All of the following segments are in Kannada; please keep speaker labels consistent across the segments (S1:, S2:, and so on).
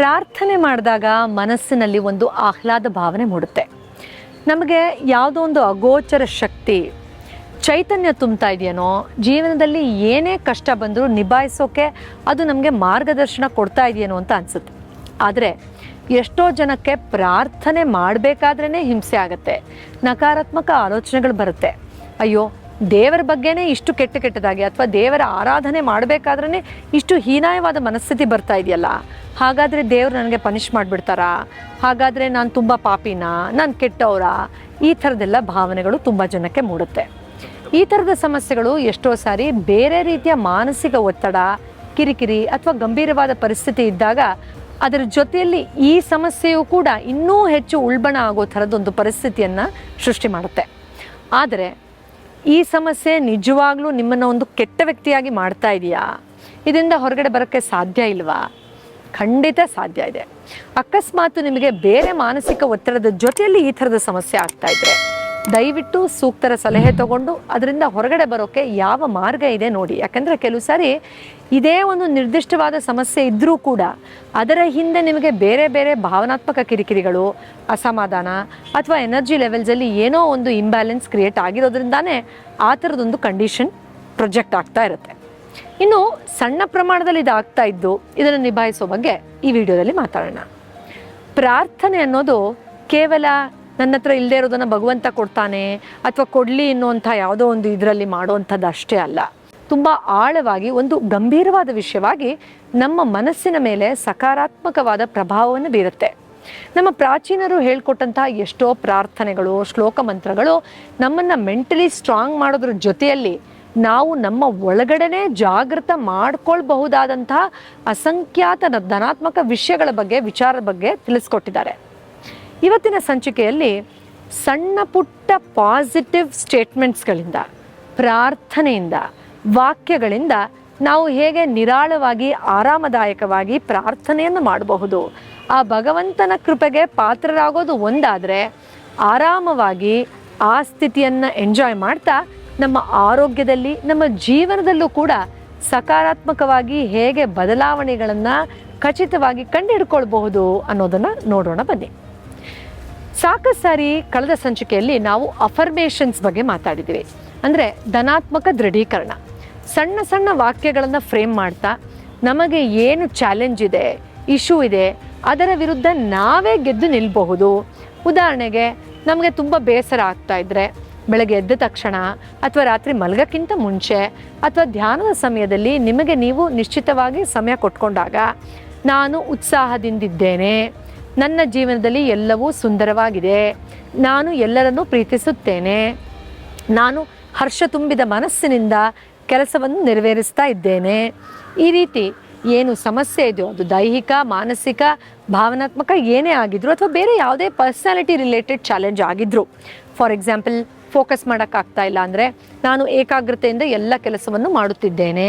S1: ಪ್ರಾರ್ಥನೆ ಮಾಡಿದಾಗ ಮನಸ್ಸಿನಲ್ಲಿ ಒಂದು ಆಹ್ಲಾದ ಭಾವನೆ ಮೂಡುತ್ತೆ. ನಮಗೆ ಯಾವುದೋ ಒಂದು ಅಗೋಚರ ಶಕ್ತಿ, ಚೈತನ್ಯ ತುಂಬ್ತಾ ಇದೆಯೇನೋ, ಜೀವನದಲ್ಲಿ ಏನೇ ಕಷ್ಟ ಬಂದರೂ ನಿಭಾಯಿಸೋಕೆ ಅದು ನಮಗೆ ಮಾರ್ಗದರ್ಶನ ಕೊಡ್ತಾ ಇದೆಯೇನೋ ಅಂತ ಅನಿಸುತ್ತೆ. ಆದರೆ ಎಷ್ಟೋ ಜನಕ್ಕೆ ಪ್ರಾರ್ಥನೆ ಮಾಡಬೇಕಾದ್ರೇ ಹಿಂಸೆ ಆಗುತ್ತೆ. ನಕಾರಾತ್ಮಕ ಆಲೋಚನೆಗಳು ಬರುತ್ತೆ. ಅಯ್ಯೋ ದೇವರ ಬಗ್ಗೆನೇ ಇಷ್ಟು ಕೆಟ್ಟ ಕೆಟ್ಟದಾಗಿ ಅಥವಾ ದೇವರ ಆರಾಧನೆ ಮಾಡಬೇಕಾದ್ರೇ ಇಷ್ಟು ಹೀನಾಯವಾದ ಮನಸ್ಥಿತಿ ಬರ್ತಾ ಇದೆಯಲ್ಲ? ಹಾಗಾದರೆ ದೇವರು ನನಗೆ ಪನಿಷ್ ಮಾಡಿಬಿಡ್ತಾರಾ? ಹಾಗಾದರೆ ನಾನು ತುಂಬ ಪಾಪಿನಾ? ನಾನು ಕೆಟ್ಟವರ? ಈ ಥರದ್ದೆಲ್ಲ ಭಾವನೆಗಳು ತುಂಬ ಜನಕ್ಕೆ ಮೂಡುತ್ತೆ. ಈ ಥರದ ಸಮಸ್ಯೆಗಳು ಎಷ್ಟೋ ಸಾರಿ ಬೇರೆ ರೀತಿಯ ಮಾನಸಿಕ ಒತ್ತಡ, ಕಿರಿಕಿರಿ ಅಥವಾ ಗಂಭೀರವಾದ ಪರಿಸ್ಥಿತಿ ಇದ್ದಾಗ ಅದರ ಜೊತೆಯಲ್ಲಿ ಈ ಸಮಸ್ಯೆಯು ಕೂಡ ಇನ್ನೂ ಹೆಚ್ಚು ಉಳ್ಬಣ ಆಗೋ ಥರದೊಂದು ಪರಿಸ್ಥಿತಿಯನ್ನು ಸೃಷ್ಟಿ ಮಾಡುತ್ತೆ. ಆದರೆ ಈ ಸಮಸ್ಯೆ ನಿಜವಾಗ್ಲೂ ನಿಮ್ಮನ್ನು ಒಂದು ಕೆಟ್ಟ ವ್ಯಕ್ತಿಯಾಗಿ ಮಾಡ್ತಾ ಇದೆಯಾ? ಇದರಿಂದ ಹೊರಗಡೆ ಬರೋಕ್ಕೆ ಸಾಧ್ಯ ಇಲ್ವಾ? ಖಂಡಿತ ಸಾಧ್ಯ ಇದೆ. ಅಕಸ್ಮಾತ್ ನಿಮಗೆ ಬೇರೆ ಮಾನಸಿಕ ಒತ್ತಡದ ಜೊತೆಯಲ್ಲಿ ಈ ಥರದ ಸಮಸ್ಯೆ ಆಗ್ತಾ ಇದ್ರೆ ದಯವಿಟ್ಟು ಸೂಕ್ತರ ಸಲಹೆ ತಗೊಂಡು ಅದರಿಂದ ಹೊರಗಡೆ ಬರೋಕ್ಕೆ ಯಾವ ಮಾರ್ಗ ಇದೆ ನೋಡಿ. ಯಾಕಂದರೆ ಕೆಲವು ಸಾರಿ ಇದೇ ಒಂದು ನಿರ್ದಿಷ್ಟವಾದ ಸಮಸ್ಯೆ ಇದ್ದರೂ ಕೂಡ ಅದರ ಹಿಂದೆ ನಿಮಗೆ ಬೇರೆ ಬೇರೆ ಭಾವನಾತ್ಮಕ ಕಿರಿಕಿರಿಗಳು, ಅಸಮಾಧಾನ ಅಥವಾ ಎನರ್ಜಿ ಲೆವೆಲ್ಸಲ್ಲಿ ಏನೋ ಒಂದು ಇಂಬ್ಯಾಲೆನ್ಸ್ ಕ್ರಿಯೇಟ್ ಆಗಿರೋದ್ರಿಂದಾನೇ ಆ ಥರದೊಂದು ಕಂಡೀಷನ್ ಪ್ರೊಜೆಕ್ಟ್ ಆಗ್ತಾ ಇರುತ್ತೆ. ಇನ್ನು ಸಣ್ಣ ಪ್ರಮಾಣದಲ್ಲಿ ಇದಾಗ್ತಾ ಇದ್ದು ಇದನ್ನು ನಿಭಾಯಿಸೋ ಬಗ್ಗೆ ಈ ವಿಡಿಯೋದಲ್ಲಿ ಮಾತಾಡೋಣ. ಪ್ರಾರ್ಥನೆ ಅನ್ನೋದು ಕೇವಲ ನನ್ನ ಹತ್ರ ಇಲ್ಲದೆ ಇರೋದನ್ನು ಭಗವಂತ ಕೊಡ್ತಾನೆ ಅಥವಾ ಕೊಡಲಿ ಅನ್ನುವಂಥ ಯಾವುದೋ ಒಂದು ಇದರಲ್ಲಿ ಮಾಡುವಂಥದ್ದು ಅಷ್ಟೇ ಅಲ್ಲ. ತುಂಬ ಆಳವಾಗಿ ಒಂದು ಗಂಭೀರವಾದ ವಿಷಯವಾಗಿ ನಮ್ಮ ಮನಸ್ಸಿನ ಮೇಲೆ ಸಕಾರಾತ್ಮಕವಾದ ಪ್ರಭಾವವನ್ನು ಬೀರುತ್ತೆ. ನಮ್ಮ ಪ್ರಾಚೀನರು ಹೇಳ್ಕೊಟ್ಟಂತಹ ಎಷ್ಟೋ ಪ್ರಾರ್ಥನೆಗಳು, ಶ್ಲೋಕ ಮಂತ್ರಗಳು ನಮ್ಮನ್ನು ಮೆಂಟಲಿ ಸ್ಟ್ರಾಂಗ್ ಮಾಡೋದ್ರ ಜೊತೆಯಲ್ಲಿ ನಾವು ನಮ್ಮ ಒಳಗಡೆನೆ ಜಾಗೃತ ಮಾಡ್ಕೊಳ್ಬಹುದಾದಂತಹ ಅಸಂಖ್ಯಾತ ಧನಾತ್ಮಕ ವಿಷಯಗಳ ಬಗ್ಗೆ, ವಿಚಾರದ ಬಗ್ಗೆ ತಿಳಿಸ್ಕೊಟ್ಟಿದ್ದಾರೆ. ಇವತ್ತಿನ ಸಂಚಿಕೆಯಲ್ಲಿ ಸಣ್ಣ ಪುಟ್ಟ ಪಾಸಿಟಿವ್ ಸ್ಟೇಟ್ಮೆಂಟ್ಸ್ಗಳಿಂದ ಪ್ರಾರ್ಥನೆಯಿಂದ ವಾಕ್ಯಗಳಿಂದ ನಾವು ಹೇಗೆ ನಿರಾಳವಾಗಿ, ಆರಾಮದಾಯಕವಾಗಿ ಪ್ರಾರ್ಥನೆಯನ್ನು ಮಾಡಬಹುದು. ಆ ಭಗವಂತನ ಕೃಪೆಗೆ ಪಾತ್ರರಾಗೋದು ಒಂದಾದರೆ ಆರಾಮವಾಗಿ ಆ ಸ್ಥಿತಿಯನ್ನು ಎಂಜಾಯ್ ಮಾಡ್ತಾ ನಮ್ಮ ಆರೋಗ್ಯದಲ್ಲಿ, ನಮ್ಮ ಜೀವನದಲ್ಲೂ ಕೂಡ ಸಕಾರಾತ್ಮಕವಾಗಿ ಹೇಗೆ ಬದಲಾವಣೆಗಳನ್ನು ಖಚಿತವಾಗಿ ಕಂಡುಹಿಡ್ಕೊಳ್ಬಹುದು ಅನ್ನೋದನ್ನು ನೋಡೋಣ ಬನ್ನಿ. ಸಾಕಷ್ಟು ಸಾರಿ ಕಳೆದ ಸಂಚಿಕೆಯಲ್ಲಿ ನಾವು ಅಫರ್ಮೇಷನ್ಸ್ ಬಗ್ಗೆ ಮಾತಾಡಿದ್ದೀವಿ ಅಂದರೆ ಧನಾತ್ಮಕ ದೃಢೀಕರಣ. ಸಣ್ಣ ಸಣ್ಣ ವಾಕ್ಯಗಳನ್ನು ಫ್ರೇಮ್ ಮಾಡ್ತಾ ನಮಗೆ ಏನು ಚಾಲೆಂಜ್ ಇದೆ ಇಶ್ಯೂ ಇದೆ, ಅದರ ವಿರುದ್ಧ ನಾವೇ ಗೆದ್ದು ನಿಲ್ಲಬಹುದು ಉದಾಹರಣೆಗೆ, ನಮಗೆ ತುಂಬ ಬೇಸರ ಆಗ್ತಾ ಇದ್ದರೆ ಬೆಳಗ್ಗೆ ಎದ್ದ ತಕ್ಷಣ ಅಥವಾ ರಾತ್ರಿ ಮಲಗಕ್ಕಿಂತ ಮುಂಚೆ ಅಥವಾ ಧ್ಯಾನದ ಸಮಯದಲ್ಲಿ ನಿಮಗೆ ನೀವು ನಿಶ್ಚಿತವಾಗಿ ಸಮಯ ಕೊಟ್ಕೊಂಡಾಗ, ನಾನು ಉತ್ಸಾಹದಿಂದಿದ್ದೇನೆ. ನನ್ನ ಜೀವನದಲ್ಲಿ ಎಲ್ಲವೂ ಸುಂದರವಾಗಿದೆ. ನಾನು ಎಲ್ಲರನ್ನೂ ಪ್ರೀತಿಸುತ್ತೇನೆ. ನಾನು ಹರ್ಷ ತುಂಬಿದ ಮನಸ್ಸಿನಿಂದ ಕೆಲಸವನ್ನು ನೆರವೇರಿಸ್ತಾ ಇದ್ದೇನೆ. ಈ ರೀತಿ ಏನು ಸಮಸ್ಯೆ ಇದೆಯೋ ಅದು ದೈಹಿಕ, ಮಾನಸಿಕ, ಭಾವನಾತ್ಮಕ ಏನೇ ಆಗಿದ್ರು ಅಥವಾ ಬೇರೆ ಯಾವುದೇ ಪರ್ಸನಾಲಿಟಿ ರಿಲೇಟೆಡ್ ಚಾಲೆಂಜ್ ಆಗಿದ್ರು. ಫಾರ್ ಎಕ್ಸಾಂಪಲ್ ಫೋಕಸ್ ಮಾಡೋಕ್ಕಾಗ್ತಾ ಇಲ್ಲ ಅಂದರೆ ನಾನು ಏಕಾಗ್ರತೆಯಿಂದ ಎಲ್ಲ ಕೆಲಸವನ್ನು ಮಾಡುತ್ತಿದ್ದೇನೆ.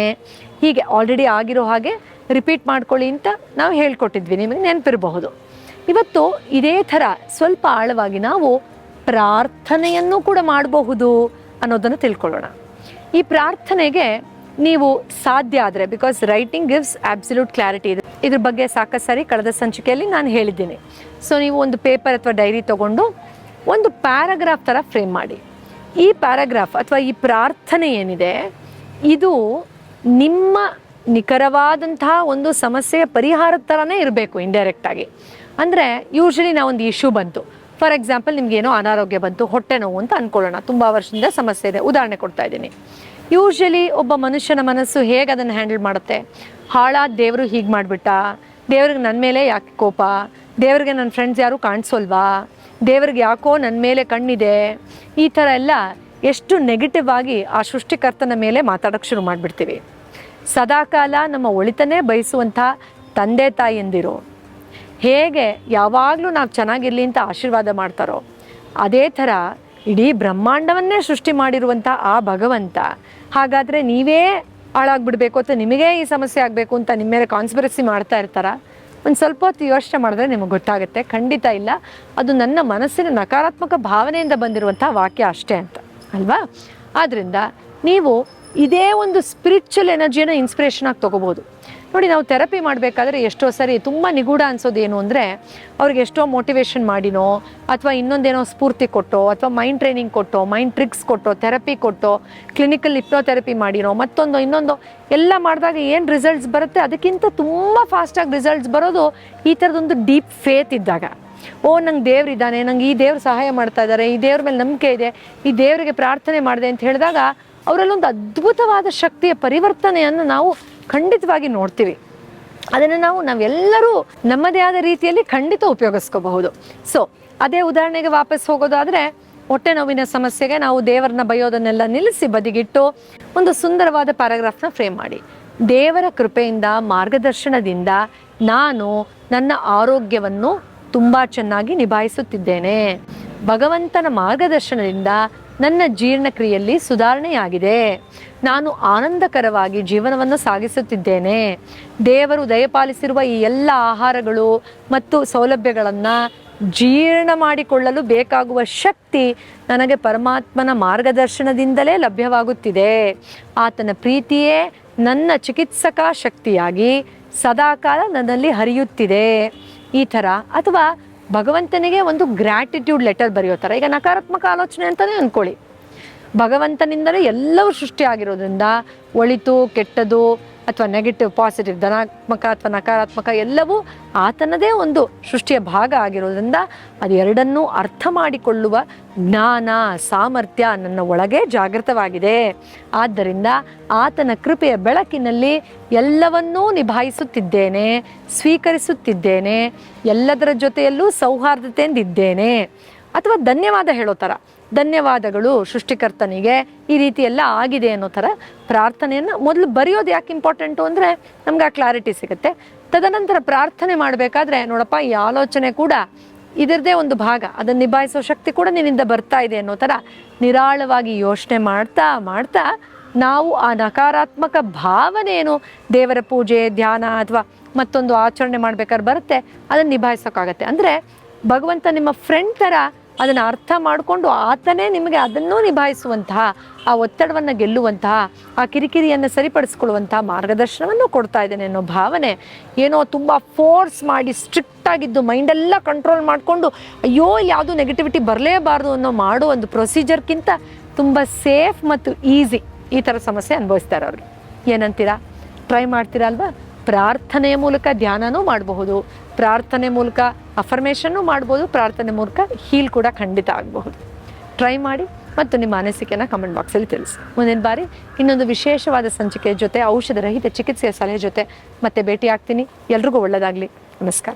S1: ಹೀಗೆ ಆಲ್ರೆಡಿ ಆಗಿರೋ ಹಾಗೆ ರಿಪೀಟ್ ಮಾಡ್ಕೊಳ್ಳಿ ಅಂತ ನಾವು ಹೇಳ್ಕೊಟ್ಟಿದ್ವಿ. ನಿಮಗೆ ನೆನಪಿರಬಹುದು. ಇವತ್ತು ಇದೇ ಥರ ಸ್ವಲ್ಪ ಆಳವಾಗಿ ನಾವು ಪ್ರಾರ್ಥನೆಯನ್ನು ಕೂಡ ಮಾಡಬಹುದು ಅನ್ನೋದನ್ನು ತಿಳ್ಕೊಳ್ಳೋಣ. ಈ ಪ್ರಾರ್ಥನೆಗೆ ನೀವು ಸಾಧ್ಯ ಆದರೆ because writing gives absolute clarity ಇದೆ ಇದ್ರ ಬಗ್ಗೆ ಸಾಕಷ್ಟು ಸಾರಿ ಕಳೆದ ಸಂಚಿಕೆಯಲ್ಲಿ ನಾನು ಹೇಳಿದ್ದೀನಿ. ಸೊ ನೀವು ಒಂದು ಪೇಪರ್ ಅಥವಾ ಡೈರಿ ತಗೊಂಡು ಒಂದು ಪ್ಯಾರಾಗ್ರಾಫ್ ಥರ ಫ್ರೇಮ್ ಮಾಡಿ. ಈ ಪ್ಯಾರಾಗ್ರಾಫ್ ಅಥವಾ ಈ ಪ್ರಾರ್ಥನೆ ಏನಿದೆ, ಇದು ನಿಮ್ಮ ನಿಖರವಾದಂತಹ ಒಂದು ಸಮಸ್ಯೆಯ ಪರಿಹಾರದ ಥರನೇ ಇರಬೇಕು ಇಂಡೈರೆಕ್ಟಾಗಿ ಅಂದರೆ ಯೂಶ್ವಲಿ ನಾವೊಂದು ಇಶ್ಯೂ ಬಂತು. ಫಾರ್ ಎಕ್ಸಾಂಪಲ್ ಏನೋ ಅನಾರೋಗ್ಯ ಬಂತು, ಹೊಟ್ಟೆ ನೋವು ಅಂತ ಅನ್ಕೊಳ್ಳೋಣ. ತುಂಬ ವರ್ಷದಿಂದ ಸಮಸ್ಯೆ ಇದೆ. ಉದಾಹರಣೆ ಕೊಡ್ತಾ ಇದ್ದೀನಿ. ಯೂಶ್ವಲಿ ಒಬ್ಬ ಮನುಷ್ಯನ ಮನಸ್ಸು ಹೇಗೆ ಅದನ್ನು ಹ್ಯಾಂಡಲ್ ಮಾಡುತ್ತೆ? ಹಾಳಾದ ದೇವರು ಹೀಗೆ ಮಾಡಿಬಿಟ್ಟ, ದೇವ್ರಿಗೆ ನನ್ನ ಮೇಲೆ ಯಾಕೆ ಕೋಪ? ದೇವ್ರಿಗೆ ನನ್ನ ಫ್ರೆಂಡ್ಸ್ ಯಾರು ಕಾಣಿಸೋಲ್ವಾ? ದೇವ್ರಿಗೆ ಯಾಕೋ ನನ್ನ ಮೇಲೆ ಕಣ್ಣಿದೆ? ಈ ಥರ ಎಲ್ಲ ಎಷ್ಟು ನೆಗೆಟಿವ್ ಆಗಿ ಆ ಸೃಷ್ಟಿಕರ್ತನ ಮೇಲೆ ಮಾತಾಡೋಕ್ಕೆ ಶುರು ಮಾಡಿಬಿಡ್ತೀವಿ. ಸದಾಕಾಲ ನಮ್ಮ ಒಳಿತನೇ ಬಯಸುವಂಥ ತಂದೆ ತಾಯಿಯಂದಿರು ಹೇಗೆ ಯಾವಾಗಲೂ ನಾವು ಚೆನ್ನಾಗಿರಲಿ ಅಂತ ಆಶೀರ್ವಾದ ಮಾಡ್ತಾರೋ, ಅದೇ ಥರ ಇಡೀ ಬ್ರಹ್ಮಾಂಡವನ್ನೇ ಸೃಷ್ಟಿ ಮಾಡಿರುವಂಥ ಆ ಭಗವಂತ, ಹಾಗಾದರೆ ನೀವೇ ಹಾಳಾಗ್ಬಿಡ್ಬೇಕು ಅಥವಾ ನಿಮಗೇ ಈ ಸಮಸ್ಯೆ ಆಗಬೇಕು ಅಂತ ನಿಮ್ಮ ಮೇಲೆ ಕಾನ್ಸ್ಪಿರಸಿ ಮಾಡ್ತಾ ಇರ್ತಾರ? ಒಂದು ಸ್ವಲ್ಪ ಹೊತ್ತು ಯೋಚನೆ ಮಾಡಿದ್ರೆ ನಿಮಗೆ ಗೊತ್ತಾಗುತ್ತೆ. ಖಂಡಿತ ಇಲ್ಲ. ಅದು ನನ್ನ ಮನಸ್ಸಿನ ನಕಾರಾತ್ಮಕ ಭಾವನೆಯಿಂದ ಬಂದಿರುವಂಥ ವಾಕ್ಯ ಅಷ್ಟೇ ಅಂತ. ಅಲ್ವಾ? ಆದ್ದರಿಂದ ನೀವು ಇದೇ ಒಂದು ಸ್ಪಿರಿಚುವಲ್ ಎನರ್ಜಿಯನ್ನು ಇನ್ಸ್ಪಿರೇಷನ್ ಆಗಿ ತಗೋಬಹುದು ನೋಡಿ, ನಾವು ಥೆರಪಿ ಮಾಡಬೇಕಾದ್ರೆ ಎಷ್ಟೋ ಸರಿ ತುಂಬ ನಿಗೂಢ ಅನ್ಸೋದು ಏನು ಅಂದರೆ, ಅವ್ರಿಗೆ ಎಷ್ಟೋ ಮೋಟಿವೇಶನ್ ಮಾಡಿನೋ, ಅಥವಾ ಇನ್ನೊಂದೇನೋ ಸ್ಫೂರ್ತಿ ಕೊಟ್ಟೋ, ಅಥವಾ ಮೈಂಡ್ ಟ್ರೈನಿಂಗ್ ಕೊಟ್ಟೋ ಮೈಂಡ್ ಟ್ರಿಕ್ಸ್ ಕೊಟ್ಟೋ, ಥೆರಪಿ ಕೊಟ್ಟೋ ಕ್ಲಿನಿಕಲ್ ಇಪ್ನೋಥೆರಪಿ ಮಾಡಿನೋ, ಮತ್ತೊಂದು, ಇನ್ನೊಂದು, ಎಲ್ಲ ಮಾಡಿದಾಗ ಏನು ರಿಸಲ್ಟ್ಸ್ ಬರುತ್ತೆ? ಅದಕ್ಕಿಂತ ತುಂಬ ಫಾಸ್ಟಾಗಿ ರಿಸಲ್ಟ್ಸ್ ಬರೋದು ಈ ಥರದೊಂದು ಡೀಪ್ ಫೇತ್ ಇದ್ದಾಗ. ಓ, ನಂಗೆ ದೇವ್ರಿದ್ದಾನೆ ನಂಗೆ ಈ ದೇವ್ರು ಸಹಾಯ ಮಾಡ್ತಾ ಇದ್ದಾರೆ ಈ ದೇವ್ರ ಮೇಲೆ ನಂಬಿಕೆ ಇದೆ, ಈ ದೇವರಿಗೆ ಪ್ರಾರ್ಥನೆ ಮಾಡಿದೆ ಅಂತ ಹೇಳಿದಾಗ, ಅವರಲ್ಲೊಂದು ಅದ್ಭುತವಾದ ಶಕ್ತಿಯ ಪರಿವರ್ತನೆಯನ್ನು ನಾವು ಖಂಡಿತವಾಗಿ ನೋಡ್ತೀವಿ. ಅದನ್ನು ನಾವು ನಾವೆಲ್ಲರೂ ನಮ್ಮದೇ ಆದ ರೀತಿಯಲ್ಲಿ ಖಂಡಿತ ಉಪಯೋಗಿಸ್ಕೋಬಹುದು. ಸೊ ಅದೇ ಉದಾಹರಣೆಗೆ ವಾಪಸ್ ಹೋಗೋದಾದರೆ, ಹೊಟ್ಟೆ ನೋವಿನ ಸಮಸ್ಯೆಗೆ ನಾವು ದೇವರನ್ನ ಬಯೋದನ್ನೆಲ್ಲ ನಿಲ್ಲಿಸಿ ಬದಿಗಿಟ್ಟು ಒಂದು ಸುಂದರವಾದ ಪ್ಯಾರಾಗ್ರಾಫ್ನ ಫ್ರೇಮ್ ಮಾಡಿ. ದೇವರ ಕೃಪೆಯಿಂದ, ಮಾರ್ಗದರ್ಶನದಿಂದ ನಾನು ನನ್ನ ಆರೋಗ್ಯವನ್ನು ತುಂಬ ಚೆನ್ನಾಗಿ ನಿಭಾಯಿಸುತ್ತಿದ್ದೇನೆ. ಭಗವಂತನ ಮಾರ್ಗದರ್ಶನದಿಂದ ನನ್ನ ಜೀರ್ಣಕ್ರಿಯೆಯಲ್ಲಿ ಸುಧಾರಣೆಯಾಗಿದೆ. ನಾನು ಆನಂದಕರವಾಗಿ ಜೀವನವನ್ನು ಸಾಗಿಸುತ್ತಿದ್ದೇನೆ. ದೇವರು ದಯಪಾಲಿಸಿರುವ ಈ ಎಲ್ಲ ಆಹಾರಗಳು ಮತ್ತು ಸೌಲಭ್ಯಗಳನ್ನು ಜೀರ್ಣ ಮಾಡಿಕೊಳ್ಳಲು ಬೇಕಾಗುವ ಶಕ್ತಿ ನನಗೆ ಪರಮಾತ್ಮನ ಮಾರ್ಗದರ್ಶನದಿಂದಲೇ ಲಭ್ಯವಾಗುತ್ತಿದೆ. ಆತನ ಪ್ರೀತಿಯೇ ನನ್ನ ಚಿಕಿತ್ಸಕ ಶಕ್ತಿಯಾಗಿ ಸದಾಕಾಲ ನನ್ನಲ್ಲಿ ಹರಿಯುತ್ತಿದೆ. ಈ ಥರ ಅಥವಾ ಭಗವಂತನಿಗೆ ಒಂದು ಗ್ರ್ಯಾಟಿಟ್ಯೂಡ್ ಲೆಟರ್ ಬರೆಯೋ ಥರ ಈಗ ನಕಾರಾತ್ಮಕ ಆಲೋಚನೆ ಅಂತಲೇ ಅಂದ್ಕೊಳ್ಳಿ ಭಗವಂತನಿಂದಲೇ ಎಲ್ಲವೂ ಸೃಷ್ಟಿ ಆಗಿರೋದ್ರಿಂದ ಒಳಿತು, ಕೆಟ್ಟದು ಅಥವಾ ನೆಗೆಟಿವ್ ಪಾಸಿಟಿವ್ ಧನಾತ್ಮಕ ಅಥವಾ ನಕಾರಾತ್ಮಕ, ಎಲ್ಲವೂ ಆತನದೇ ಒಂದು ಸೃಷ್ಟಿಯ ಭಾಗ ಆಗಿರೋದ್ರಿಂದ ಅದು ಎರಡನ್ನೂ ಅರ್ಥ ಮಾಡಿಕೊಳ್ಳುವ ಜ್ಞಾನ, ಸಾಮರ್ಥ್ಯ ನನ್ನ ಒಳಗೆ ಜಾಗೃತವಾಗಿದೆ. ಆದ್ದರಿಂದ ಆತನ ಕೃಪೆಯ ಬೆಳಕಿನಲ್ಲಿ ಎಲ್ಲವನ್ನೂ ನಿಭಾಯಿಸುತ್ತಿದ್ದೇನೆ, ಸ್ವೀಕರಿಸುತ್ತಿದ್ದೇನೆ, ಎಲ್ಲದರ ಜೊತೆಯಲ್ಲೂ ಸೌಹಾರ್ದತೆಯಿಂದಿದ್ದೇನೆ. ಅಥವಾ ಧನ್ಯವಾದ ಹೇಳೋ ಥರ. ಧನ್ಯವಾದಗಳು ಸೃಷ್ಟಿಕರ್ತನಿಗೆ ಈ ರೀತಿ ಎಲ್ಲ ಆಗಿದೆ ಅನ್ನೋ ಥರ ಪ್ರಾರ್ಥನೆಯನ್ನು ಮೊದಲು ಬರೆಯೋದು ಯಾಕೆ ಇಂಪಾರ್ಟೆಂಟು ಅಂದರೆ ನಮ್ಗೆ ಆ ಕ್ಲಾರಿಟಿ ಸಿಗುತ್ತೆ. ತದನಂತರ ಪ್ರಾರ್ಥನೆ ಮಾಡಬೇಕಾದ್ರೆ ನೋಡಪ್ಪ, ಈ ಆಲೋಚನೆ ಕೂಡ ಇದರದೇ ಒಂದು ಭಾಗ. ಅದನ್ನು ನಿಭಾಯಿಸೋ ಶಕ್ತಿ ಕೂಡ ನಿನ್ನಿಂದ ಬರ್ತಾ ಇದೆ ಅನ್ನೋ ಥರ ನಿರಾಳವಾಗಿ ಯೋಚನೆ ಮಾಡ್ತಾ ಮಾಡ್ತಾ ನಾವು ಆ ನಕಾರಾತ್ಮಕ ಭಾವನೆ ದೇವರ ಪೂಜೆ, ಧ್ಯಾನ ಅಥವಾ ಮತ್ತೊಂದು ಆಚರಣೆ ಮಾಡ್ಬೇಕಾದ್ರೆ ಬರುತ್ತೆ. ಅದನ್ನು ನಿಭಾಯಿಸೋಕ್ಕಾಗತ್ತೆ. ಅಂದರೆ ಭಗವಂತ ನಿಮ್ಮ ಫ್ರೆಂಡ್ ಥರ ಅದನ್ನು ಅರ್ಥ ಮಾಡಿಕೊಂಡು ಆತನೇ ನಿಮಗೆ ಅದನ್ನೂ ನಿಭಾಯಿಸುವಂತಹ, ಆ ಒತ್ತಡವನ್ನು ಗೆಲ್ಲುವಂತಹ, ಆ ಕಿರಿಕಿರಿಯನ್ನು ಸರಿಪಡಿಸ್ಕೊಳ್ಳುವಂತಹ ಮಾರ್ಗದರ್ಶನವನ್ನು ಕೊಡ್ತಾ ಇದ್ದೇನೆ ಅನ್ನೋ ಭಾವನೆ ಏನೋ ತುಂಬ ಫೋರ್ಸ್ ಮಾಡಿ ಸ್ಟ್ರಿಕ್ಟ್ ಆಗಿದ್ದು ಮೈಂಡೆಲ್ಲ ಕಂಟ್ರೋಲ್ ಮಾಡಿಕೊಂಡು, ಅಯ್ಯೋ ಯಾವುದು ನೆಗೆಟಿವಿಟಿ ಬರಲೇಬಾರ್ದು ಅನ್ನೋ ಮಾಡೋ ಒಂದು ಪ್ರೊಸೀಜರ್ಗಿಂತ ತುಂಬ ಸೇಫ್ ಮತ್ತು ಈಸಿ ಈ ಥರ ಸಮಸ್ಯೆ ಅನುಭವಿಸ್ತಾರೆ ಅವ್ರಿಗೆ ಏನಂತೀರಾ? ಟ್ರೈ ಮಾಡ್ತೀರಾ ಅಲ್ವಾ? ಪ್ರಾರ್ಥನೆಯ ಮೂಲಕ ಧ್ಯಾನನೂ ಮಾಡಬಹುದು. ಪ್ರಾರ್ಥನೆ ಮೂಲಕ ಅಫರ್ಮೇಷನ್ನು ಮಾಡ್ಬೋದು. ಪ್ರಾರ್ಥನೆ ಮೂಲಕ ಹೀಲ್ ಕೂಡ ಖಂಡಿತ ಆಗಬಹುದು. ಟ್ರೈ ಮಾಡಿ ಮತ್ತು ನಿಮ್ಮ ಅನಿಸಿಕೆನ ಕಮೆಂಟ್ ಬಾಕ್ಸಲ್ಲಿ ತಿಳಿಸಿ. ಮುಂದಿನ ಬಾರಿ ಇನ್ನೊಂದು ವಿಶೇಷವಾದ ಸಂಚಿಕೆಯ ಜೊತೆ ಔಷಧ ರಹಿತ ಚಿಕಿತ್ಸೆಯ ಸಲಹೆ ಜೊತೆ ಮತ್ತೆ ಭೇಟಿ ಆಗ್ತೀನಿ ಎಲ್ರಿಗೂ ಒಳ್ಳೆಯದಾಗಲಿ ನಮಸ್ಕಾರ.